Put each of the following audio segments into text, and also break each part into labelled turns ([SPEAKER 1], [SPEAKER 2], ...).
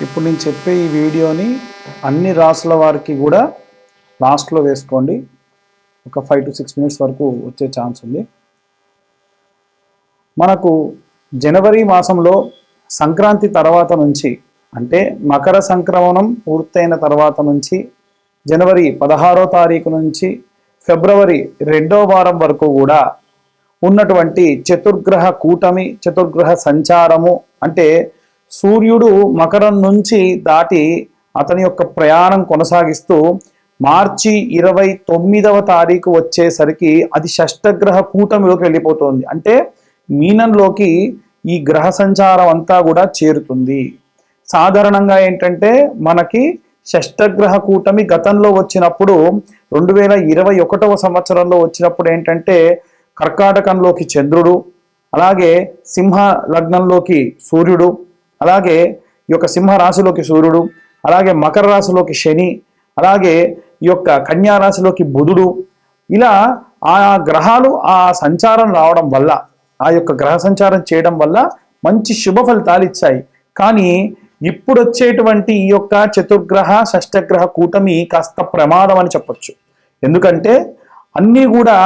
[SPEAKER 1] ఇప్పుడు నేను చెప్పే ఈ వీడియోని అన్ని రాసుల వారికి కూడా లాస్ట్లో వేసుకోండి. ఒక ఫైవ్ టు సిక్స్ మినిట్స్ వరకు వచ్చే ఛాన్స్ ఉంది. మనకు జనవరి మాసంలో సంక్రాంతి తర్వాత నుంచి అంటే మకర సంక్రమణం పూర్తయిన తర్వాత నుంచి జనవరి పదహారో తారీఖు నుంచి ఫిబ్రవరి రెండో వారం వరకు కూడా ఉన్నటువంటి చతుర్గ్రహ కూటమి చతుర్గ్రహ సంచారము అంటే సూర్యుడు మకరం నుంచి దాటి అతని యొక్క ప్రయాణం కొనసాగిస్తూ మార్చి ఇరవై తొమ్మిదవ తారీఖు వచ్చేసరికి అది షష్టగ్రహ కూటమిలోకి వెళ్ళిపోతుంది. అంటే మీనంలోకి ఈ గ్రహ సంచారం అంతా కూడా చేరుతుంది. సాధారణంగా ఏంటంటే మనకి షష్టగ్రహ కూటమి గతంలో వచ్చినప్పుడు రెండు వేల ఇరవై ఒకటవ సంవత్సరంలో వచ్చినప్పుడు ఏంటంటే కర్కాటకంలోకి చంద్రుడు అలాగే సింహ లగ్నంలోకి సూర్యుడు అలాగే ఈ యొక్క సింహ రాశిలోకి సూర్యుడు అలాగే మకర రాశిలోకి శని అలాగే ఈ యొక్క కన్యా రాశిలోకి బుధుడు ఇలా ఆ గ్రహాలు ఆ సంచారం రావడం వల్ల ఆ యొక్క గ్రహ సంచారం చేయడం వల్ల మంచి శుభ ఫలితాలు ఇచ్చాయి. కానీ ఇప్పుడు వచ్చేటువంటి ఈ యొక్క చతుర్గ్రహ షష్టగ్రహ కూటమి కాస్త ప్రమాదం అని చెప్పొచ్చు. ఎందుకంటే అన్నీ కూడా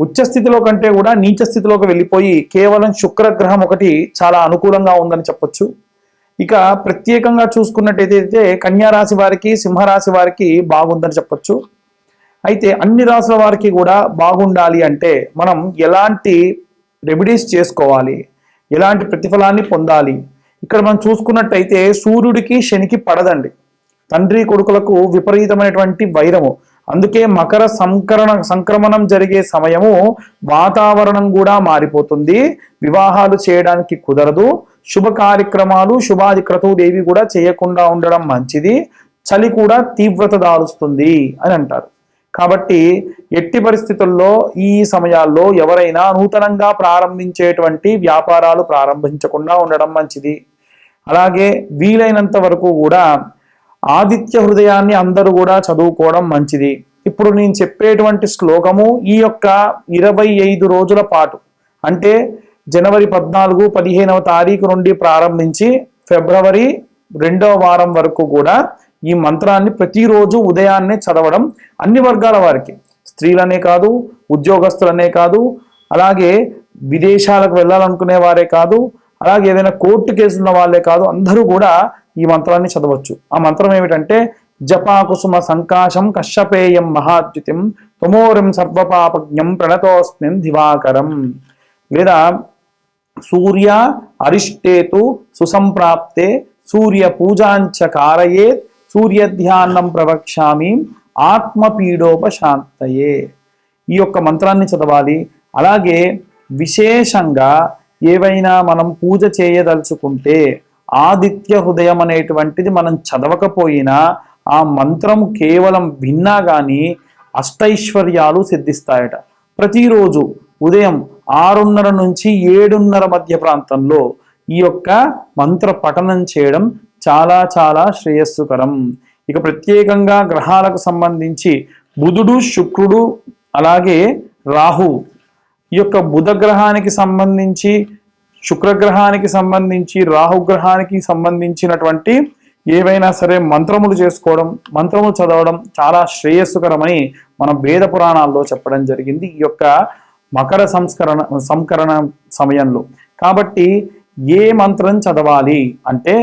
[SPEAKER 1] ఉచ్చ స్థితిలో కంటే కూడా నీచ స్థితిలోకి వెళ్ళిపోయి కేవలం శుక్రగ్రహం ఒకటి చాలా అనుకూలంగా ఉందని చెప్పొచ్చు. ఇక ప్రత్యేకంగా చూసుకున్నట్టయితే కన్యా రాశి వారికి సింహరాశి వారికి బాగుందని చెప్పొచ్చు. అయితే అన్ని రాశుల వారికి కూడా బాగుండాలి అంటే మనం ఎలాంటి రెమెడీస్ చేసుకోవాలి? ఎలాంటి ప్రతిఫలాన్ని పొందాలి? ఇక్కడ మనం చూసుకున్నట్టయితే సూర్యుడికి శనికి పడదండి. తండ్రి కొడుకులకు విపరీతమైనటువంటి వైరము. అందుకే మకర సంకరణ సంక్రమణం జరిగే సమయము వాతావరణం కూడా మారిపోతుంది. వివాహాలు చేయడానికి కుదరదు. శుభ కార్యక్రమాలు శుభాది క్రతువులేవి కూడా చేయకుండా ఉండడం మంచిది. చలి కూడా తీవ్రత దాలుస్తుంది అని అంటారు. కాబట్టి ఎట్టి పరిస్థితుల్లో ఈ సమయాల్లో ఎవరైనా నూతనంగా ప్రారంభించేటువంటి వ్యాపారాలు ప్రారంభించకుండా ఉండడం మంచిది. అలాగే వీలైనంత వరకు కూడా ఆదిత్య హృదయాన్ని అందరూ కూడా చదువుకోవడం మంచిది. ఇప్పుడు నేను చెప్పేటువంటి శ్లోకము ఈ యొక్క ఇరవై ఐదు రోజుల పాటు అంటే జనవరి పద్నాలుగు పదిహేనవ తారీఖు నుండి ప్రారంభించి ఫిబ్రవరి రెండవ వారం వరకు కూడా ఈ మంత్రాన్ని ప్రతిరోజు ఉదయాన్నే చదవడం అన్ని వర్గాల వారికి. స్త్రీలనే కాదు ఉద్యోగస్తులనే కాదు అలాగే విదేశాలకు వెళ్ళాలనుకునే వారే కాదు అలాగే ఏదైనా కోర్టు కేసు ఉన్న వాళ్ళే కాదు అందరూ కూడా ఈ మంత్రాన్ని చదవచ్చు. ఆ మంత్రం ఏమిటంటే జపాకుసుమ సంకాశం కశ్యపేయం మహాద్యుతిం తమోరం సర్వపాపజ్ఞం ప్రణతోస్మిన్ దివాకరం. లేదా సూర్య అరిష్టేతు సుసంప్రాప్తే సూర్య పూజాంచ కారయేత్ సూర్యధ్యానం ప్రవక్ష్యామి ఆత్మపీడోపశాంతయే. ఈ యొక్క మంత్రాన్ని చదవాలి. అలాగే విశేషంగా ఏవైనా మనం పూజ చేయదలుచుకుంటే ఆదిత్య హృదయం అనేటువంటిది మనం చదవకపోయినా ఆ మంత్రం కేవలం విన్నా కానీ అష్టైశ్వర్యాలు సిద్ధిస్తాయట. ప్రతిరోజు ఉదయం ఆరున్నర నుంచి ఏడున్నర మధ్య ప్రాంతంలో ఈ యొక్క మంత్ర పఠనం చేయడం చాలా చాలా శ్రేయస్సుకరం. ఇక ప్రత్యేకంగా గ్రహాలకు సంబంధించి బుధుడు శుక్రుడు అలాగే రాహు ఈ యొక్క బుధ గ్రహానికి సంబంధించి శుక్రగ్రహానికి సంబంధించి రాహుగ్రహానికి సంబంధించినటువంటి ఏవైనా సరే మంత్రములు చేసుకోవడం మంత్రములు చదవడం చాలా శ్రేయస్సుకరమని మన వేద పురాణాల్లో చెప్పడం జరిగింది. ఈ యొక్క మకర సంస్కరణ సంకరణ సమయంలో. కాబట్టి ఏ మంత్రం చదవాలి అంటే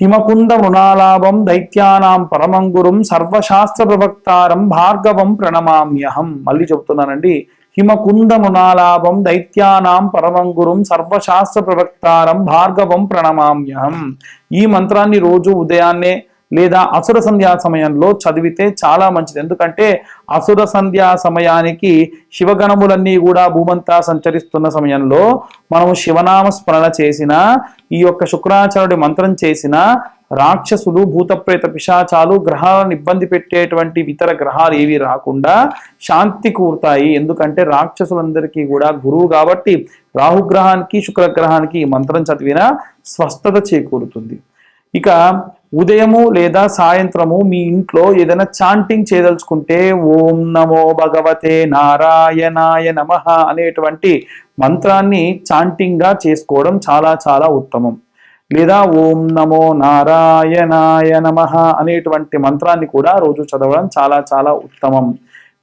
[SPEAKER 1] హిమకుంద మృణాలాభం దైత్యానాం పరమంగురం సర్వశాస్త్ర ప్రవక్తారం భార్గవం ప్రణమామ్యహం. మళ్ళీ చెబుతున్నానండి హిమకుంద మృణాలాభం దైత్యానాం పరమం గురుం సర్వశాస్త్ర ప్రవక్తారం భార్గవం ప్రణమామ్యహం ఈ మంత్రాన్ని రోజు ఉదయాన్నే లేదా అసుర సంధ్యా సమయంలో చదివితే చాలా మంచిది. ఎందుకంటే అసుర సంధ్యా సమయానికి శివగణములన్నీ కూడా భూమంతా సంచరిస్తున్న సమయంలో మనము శివనామ స్మరణ చేసిన ఈ యొక్క శుక్రాచార్యుడి మంత్రం చేసిన రాక్షసులు భూతప్రేత పిశాచాలు గ్రహాలను ఇబ్బంది పెట్టేటువంటి ఇతర గ్రహాలు ఏవి రాకుండా శాంతి కూరుతాయి. ఎందుకంటే రాక్షసులందరికీ కూడా గురువు కాబట్టి రాహుగ్రహానికి శుక్రగ్రహానికి ఈ మంత్రం చదివిన స్వస్థత చేకూరుతుంది. ఇక ఉదయము లేదా సాయంత్రము మీ ఇంట్లో ఏదైనా చాంటింగ్ చేయదలుచుకుంటే ఓం నమో భగవతే నారాయణాయ నమ అనేటువంటి మంత్రాన్ని చాంటింగ్గా చేసుకోవడం చాలా చాలా ఉత్తమం. లేదా ఓం నమో నారాయణాయ నమ అనేటువంటి మంత్రాన్ని కూడా రోజు చదవడం చాలా చాలా ఉత్తమం.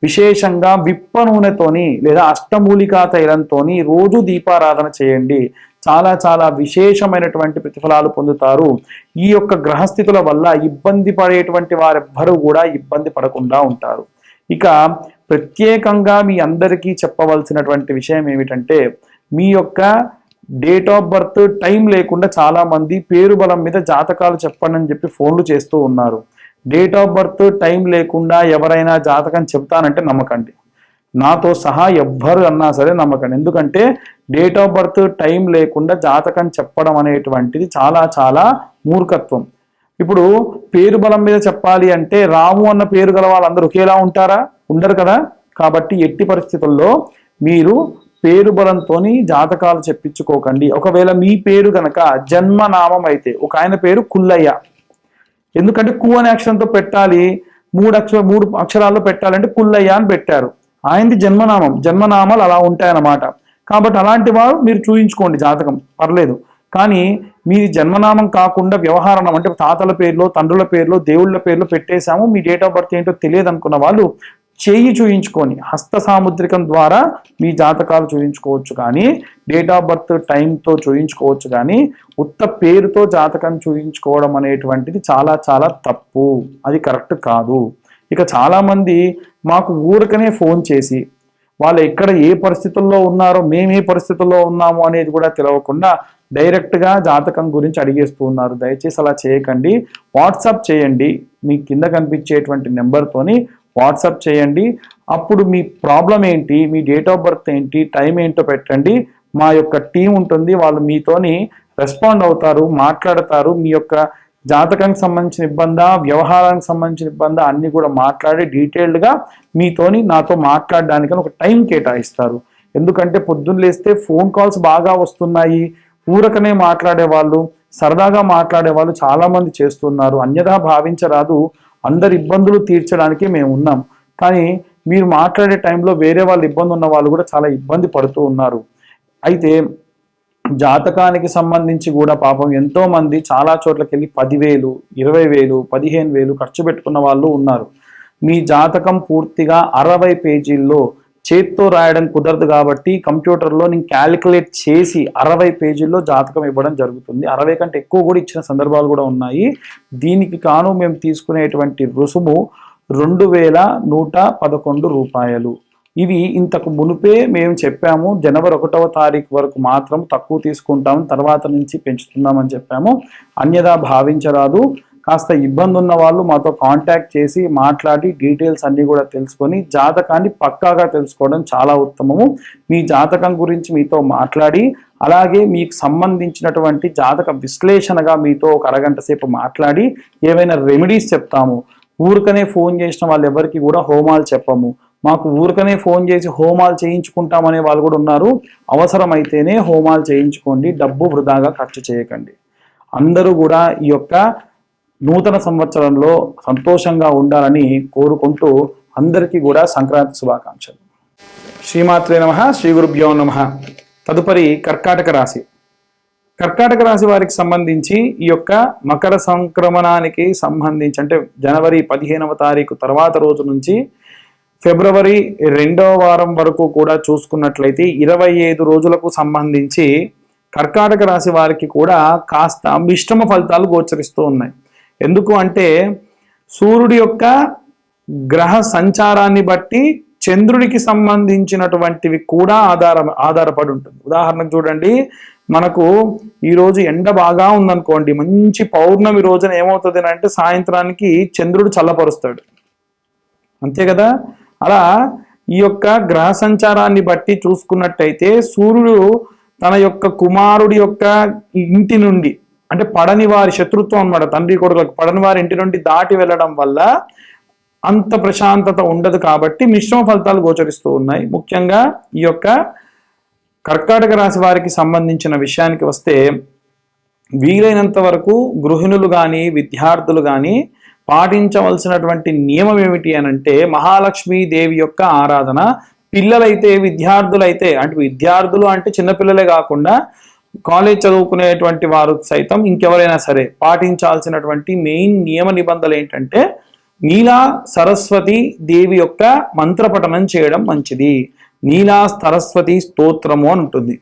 [SPEAKER 1] విశేషంగా విప్ప నూనెతోని లేదా అష్టమూలికా తైలంతోని రోజు దీపారాధన చేయండి. చాలా చాలా విశేషమైనటువంటి ప్రతిఫలాలు పొందుతారు. ఈ యొక్క గ్రహస్థితుల వల్ల ఇబ్బంది పడేటువంటి వారెవ్వరూ కూడా ఇబ్బంది పడకుండా ఉంటారు. ఇక ప్రత్యేకంగా మీ అందరికీ చెప్పవలసినటువంటి విషయం ఏమిటంటే మీ యొక్క డేట్ ఆఫ్ బర్త్ టైం లేకుండా చాలా మంది పేరు బలం మీద జాతకాలు చెప్పండి అని చెప్పి ఫోన్లు చేస్తూ ఉన్నారు. డేట్ ఆఫ్ బర్త్ టైం లేకుండా ఎవరైనా జాతకం చెప్తానంటే నమ్మకండి. నాతో సహా ఎవ్వరు అన్నా సరే నమ్మకండి. ఎందుకంటే డేట్ ఆఫ్ బర్త్ టైం లేకుండా జాతకం చెప్పడం అనేటువంటిది చాలా చాలా మూర్ఖత్వం. ఇప్పుడు పేరు బలం మీద చెప్పాలి అంటే రాము అన్న పేరు గల వాళ్ళందరూ ఒకేలా ఉంటారా? ఉండరు కదా? కాబట్టి ఎట్టి పరిస్థితుల్లో మీరు పేరు బలంతోని జాతకాలు చెప్పించుకోకండి. ఒకవేళ మీ పేరు గనక జన్మనామం అయితే ఒక ఆయన పేరు కుల్లయ్య. ఎందుకంటే కు అనే అక్షరంతో పెట్టాలి మూడు అక్షర మూడు అక్షరాల్లో పెట్టాలంటే కుల్లయ్య అని పెట్టారు. ఆయనది జన్మనామం జన్మనామాలు అలా ఉంటాయన్నమాట. కాబట్టి అలాంటి వారు మీరు చూయించుకోండి జాతకం పర్లేదు. కానీ మీ జన్మనామం కాకుండా వ్యవహారం అంటే తాతల పేర్లో తండ్రుల పేర్లో దేవుళ్ళ పేర్లో పెట్టేశాము మీ డేట్ ఆఫ్ బర్త్ ఏంటో తెలియదు అనుకున్న వాళ్ళు చేయి చూయించుకొని హస్త సాముద్రికం ద్వారా మీ జాతకాలు చూయించుకోవచ్చు కానీ డేట్ ఆఫ్ బర్త్ టైంతో చూయించుకోవచ్చు కానీ ఉత్త పేరుతో జాతకం చూయించుకోవడం అనేటువంటిది చాలా చాలా తప్పు. అది కరెక్ట్ కాదు. ఇక చాలామంది మాకు ఊరికనే ఫోన్ చేసి వాళ్ళు ఎక్కడ ఏ పరిస్థితుల్లో ఉన్నారో మేము ఏ పరిస్థితుల్లో ఉన్నాము అనేది కూడా తెలియకుండా డైరెక్ట్గా జాతకం గురించి అడిగేస్తూ ఉన్నారు. దయచేసి అలా చేయకండి. వాట్సాప్ చేయండి. మీ కింద కనిపించేటువంటి నెంబర్తోని వాట్సాప్ చేయండి. అప్పుడు మీ ప్రాబ్లం ఏంటి? మీ డేట్ ఆఫ్ బర్త్ ఏంటి? టైం ఏంటో పెట్టండి. మా యొక్క టీం ఉంటుంది. వాళ్ళు మీతోని రెస్పాండ్ అవుతారు మాట్లాడతారు. మీ యొక్క జాతకానికి సంబంధించిన ఇబ్బంది వ్యవహారానికి సంబంధించిన ఇబ్బంది అన్ని కూడా మాట్లాడి డీటెయిల్డ్గా మీతోని నాతో మాట్లాడడానికి ఒక టైం కేటాయిస్తారు. ఎందుకంటే పొద్దున్న లేస్తే ఫోన్ కాల్స్ బాగా వస్తున్నాయి. ఊరకనే మాట్లాడే వాళ్ళు సరదాగా మాట్లాడే వాళ్ళు చాలామంది చేస్తున్నారు. అన్యథా భావించరాదు. అందరి ఇబ్బందులు తీర్చడానికి మేము ఉన్నాం. కానీ మీరు మాట్లాడే టైంలో వేరే వాళ్ళు ఇబ్బంది ఉన్న వాళ్ళు కూడా చాలా ఇబ్బంది పడుతూ ఉన్నారు. అయితే జాతకానికి సంబంధించి కూడా పాపం ఎంతో మంది చాలా చోట్లకి వెళ్ళి పదివేలు ఇరవై వేలు పదిహేను వేలు ఖర్చు పెట్టుకున్న వాళ్ళు ఉన్నారు. మీ జాతకం పూర్తిగా అరవై పేజీల్లో చేత్తో రాయడం కుదరదు కాబట్టి కంప్యూటర్లో నేను క్యాలిక్యులేట్ చేసి అరవై పేజీల్లో జాతకం ఇవ్వడం జరుగుతుంది. అరవై కంటే ఎక్కువ కూడా ఇచ్చిన సందర్భాలు కూడా ఉన్నాయి. దీనికి కాను మేము తీసుకునేటువంటి రుసుము రెండు వేల నూట పదకొండు రూపాయలు. ఇవి ఇంతకు మునుపే మేము చెప్పాము. జనవరి ఒకటవ తారీఖు వరకు మాత్రం తక్కువ తీసుకుంటాం. తర్వాత నుంచి పెంచుతున్నామని చెప్పాము. అన్యదా భావించరాదు. కాస్త ఇబ్బంది ఉన్న వాళ్ళు మాతో కాంటాక్ట్ చేసి మాట్లాడి డీటెయిల్స్ అన్నీ కూడా తెలుసుకొని జాతకాన్ని పక్కాగా తెలుసుకోవడం చాలా ఉత్తమము. మీ జాతకం గురించి మీతో మాట్లాడి అలాగే మీకు సంబంధించినటువంటి జాతక విశ్లేషణగా మీతో ఒక అరగంట సేపు మాట్లాడి ఏవైనా రెమెడీస్ చెప్తాము. ఊరికనే ఫోన్ చేసిన వాళ్ళు ఎవరికి కూడా హోమాలు చెప్పము. మాకు ఊరికనే ఫోన్ చేసి హోమాలు చేయించుకుంటామనే వాళ్ళు కూడా ఉన్నారు. అవసరమైతేనే హోమాలు చేయించుకోండి డబ్బు వృధాగా ఖర్చు చేయకండి. అందరూ కూడా ఈ యొక్క నూతన సంవత్సరంలో సంతోషంగా ఉండాలని కోరుకుంటూ అందరికీ కూడా సంక్రాంతి శుభాకాంక్షలు. శ్రీమాత్రే నమ శ్రీ గురుభ్యో నమ. తదుపరి కర్కాటక రాశి. కర్కాటక రాశి వారికి సంబంధించి ఈ యొక్క మకర సంక్రమణానికి సంబంధించి అంటే జనవరి పదిహేనవ తారీఖు తర్వాత రోజు నుంచి ఫిబ్రవరి రెండవ వారం వరకు కూడా చూసుకున్నట్లయితే ఇరవై ఐదు రోజులకు సంబంధించి కర్కాటక రాశి వారికి కూడా కాస్త మిశ్రమ ఫలితాలు గోచరిస్తూ ఉన్నాయి. ఎందుకు అంటే సూర్యుడి యొక్క గ్రహ సంచారాన్ని బట్టి చంద్రుడికి సంబంధించినటువంటివి కూడా ఆధార ఆధారపడి ఉంటుంది. ఉదాహరణకు చూడండి మనకు ఈరోజు ఎండ బాగా ఉందనుకోండి మంచి పౌర్ణమి రోజున ఏమవుతుంది అంటే సాయంత్రానికి చంద్రుడు చల్లపరుస్తాడు. అంతే కదా? అలా ఈ యొక్క గ్రహ సంచారాన్ని బట్టి చూసుకున్నట్టయితే సూర్యుడు తన యొక్క కుమారుడి యొక్క ఇంటి నుండి అంటే పడని వారి శత్రుత్వం అన్నమాట తండ్రి కొడుకులకు. పడని వారి ఇంటి నుండి దాటి వెళ్ళడం వల్ల అంత ప్రశాంతత ఉండదు కాబట్టి మిశ్రమ ఫలితాలు గోచరిస్తూ ఉన్నాయి. ముఖ్యంగా ఈ యొక్క కర్కాటక రాశి వారికి సంబంధించిన విషయానికి వస్తే వీలైనంత వరకు గృహిణులు కానీ విద్యార్థులు కానీ పాటించవలసినటువంటి నియమం ఏమిటి అని అంటే మహాలక్ష్మి దేవి యొక్క ఆరాధన. పిల్లలైతే విద్యార్థులైతే అంటే విద్యార్థులు అంటే చిన్నపిల్లలే కాకుండా కాలేజ్ చదువుకునేటువంటి వారు సైతం ఇంకెవరైనా సరే పాటించాల్సినటువంటి మెయిన్ నియమ నిబంధనలు ఏంటంటే నీలా సరస్వతి దేవి యొక్క మంత్రపఠనం చేయడం మంచిది. నీలా సరస్వతి స్తోత్రము అని ఉంటుంది.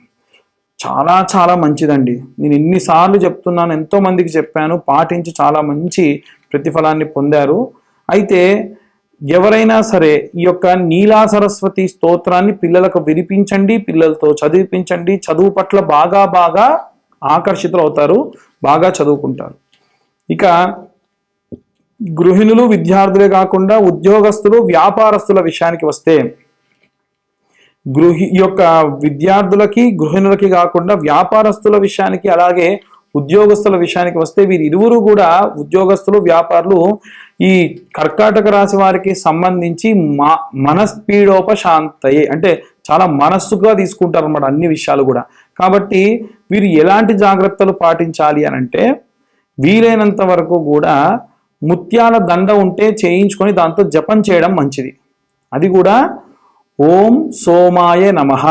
[SPEAKER 1] చాలా చాలా మంచిదండి. నేను ఎన్నిసార్లు చెప్తున్నాను ఎంతో మందికి చెప్పాను పాటించి చాలా మంచి ప్రతిఫలాన్ని పొందారు. అయితే ఎవరైనా సరే ఈ యొక్క నీలా సరస్వతి స్తోత్రాన్ని పిల్లలకు వినిపించండి పిల్లలతో చదివిపించండి చదువు పట్ల బాగా బాగా ఆకర్షితులు అవుతారు బాగా చదువుకుంటారు. ఇక గృహిణులు విద్యార్థులే కాకుండా ఉద్యోగస్తులు వ్యాపారస్తుల విషయానికి వస్తే గృహి యొక్క విద్యార్థులకి గృహిణులకి కాకుండా వ్యాపారస్తుల విషయానికి అలాగే ఉద్యోగస్తుల విషయానికి వస్తే వీరి ఇరువురు కూడా ఉద్యోగస్తులు వ్యాపారులు ఈ కర్కాటక రాశి వారికి సంబంధించి మా మనస్పీడోపశాంతయే. అంటే చాలా మనస్సుగా తీసుకుంటారు అనమాట అన్ని విషయాలు కూడా. కాబట్టి వీరు ఎలాంటి జాగ్రత్తలు పాటించాలి అని అంటే వీలైనంత వరకు కూడా ముత్యాల దండ ఉంటే చేయించుకొని దాంతో జపం చేయడం మంచిది. అది కూడా ఓం సోమాయ నమః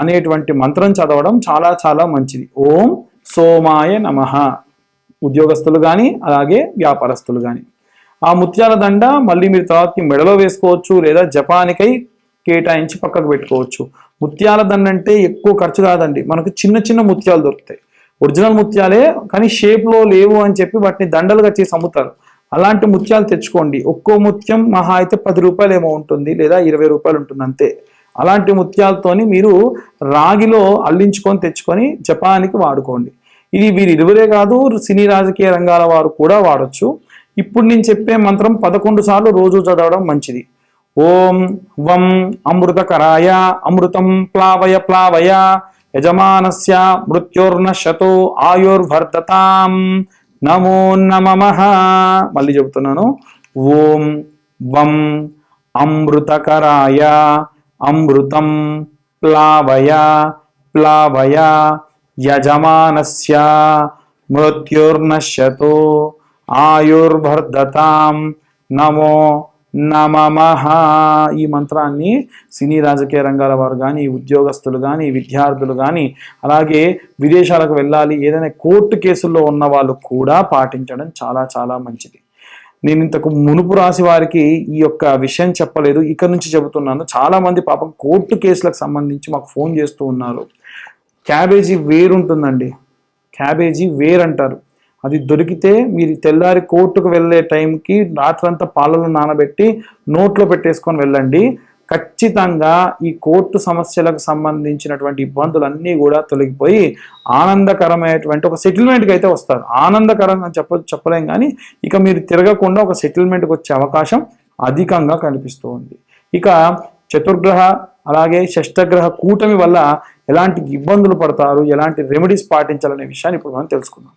[SPEAKER 1] అనేటువంటి మంత్రం చదవడం చాలా చాలా మంచిది. ఓం సోమాయ నమః. ఉద్యోగస్తులు కానీ అలాగే వ్యాపారస్తులు కానీ ఆ ముత్యాల దండ మళ్ళీ మీరు తర్వాతకి మెడలో వేసుకోవచ్చు లేదా జపానికై కేటాయించి పక్కకు పెట్టుకోవచ్చు. ముత్యాల దండ అంటే ఎక్కువ ఖర్చు కాదండి. మనకు చిన్న చిన్న ముత్యాలు దొరుకుతాయి. ఒరిజినల్ ముత్యాలే కానీ షేప్లో లేవు అని చెప్పి వాటిని దండలుగా చేసి అమ్ముతారు. అలాంటి ముత్యాలు తెచ్చుకోండి. ఒక్కో ముత్యం మహా అయితే పది రూపాయలు ఏమో ఉంటుంది లేదా ఇరవై రూపాయలు ఉంటుంది అంతే. అలాంటి ముత్యాలతోని మీరు రాగిలో అల్లించుకొని తెచ్చుకొని జపానికి వాడుకోండి. ఇది వీరు ఇరువురే కాదు సినీ రాజకీయ రంగాల వారు కూడా వాడొచ్చు. ఇప్పుడు నేను చెప్పే మంత్రం పదకొండు సార్లు రోజు చదవడం మంచిది. ఓం వం అమృతకరాయ అమృతం ప్లావయ ప్లావయ యజమానస్య మృత్యోర్నశతో ఆయుర్వర్ధతాం. నమో నమ. మళ్ళీ చెబుతున్నాను. ఓం వం అమృతకరాయ అమృతం ప్లావయ ప్లావయ యజమానస్య మృత్యుర్నశ్యతో ఆయుర్వర్ధతాం నమో నమః. ఈ మంత్రాన్ని సినీ రాజకీయ రంగాల వారు కానీ ఉద్యోగస్తులు కానీ విద్యార్థులు కానీ అలాగే విదేశాలకు వెళ్ళాలి ఏదైనా కోర్టు కేసుల్లో ఉన్న వాళ్ళు కూడా పాటించడం చాలా చాలా మంచిది. నేను ఇంతకు మునుపు రాసి వారికి ఈ యొక్క విషయం చెప్పలేదు. ఇక్కడ నుంచి చెబుతున్నాను. చాలా మంది పాపం కోర్టు కేసులకు సంబంధించి మాకు ఫోన్ చేస్తూ ఉన్నారు. క్యాబేజీ వేరు ఉంటుందండి. క్యాబేజీ వేర్ అంటారు. అది దొరికితే మీరు తెల్లారి కోర్టుకు వెళ్ళే టైంకి రాత్రంతా పాలలో నానబెట్టి నోట్లో పెట్టేసుకొని వెళ్ళండి. ఖచ్చితంగా ఈ కోర్టు సమస్యలకు సంబంధించినటువంటి ఇబ్బందులన్నీ కూడా తొలగిపోయి ఆనందకరమైనటువంటి ఒక సెటిల్మెంట్కి అయితే వస్తారు. ఆనందకరంగా చెప్ప చెప్పలేం కానీ ఇక మీరు తిరగకుండా ఒక సెటిల్మెంట్కి వచ్చే అవకాశం అధికంగా కనిపిస్తూ ఉంది. ఇక చతుర్గ్రహ అలాగే షష్టగ్రహ కూటమి వల్ల ఎలాంటి ఇబ్బందులు పడతారు ఎలాంటి రెమెడీస్ పాటించాలనే విషయాన్ని ఇప్పుడు మనం తెలుసుకుందాం.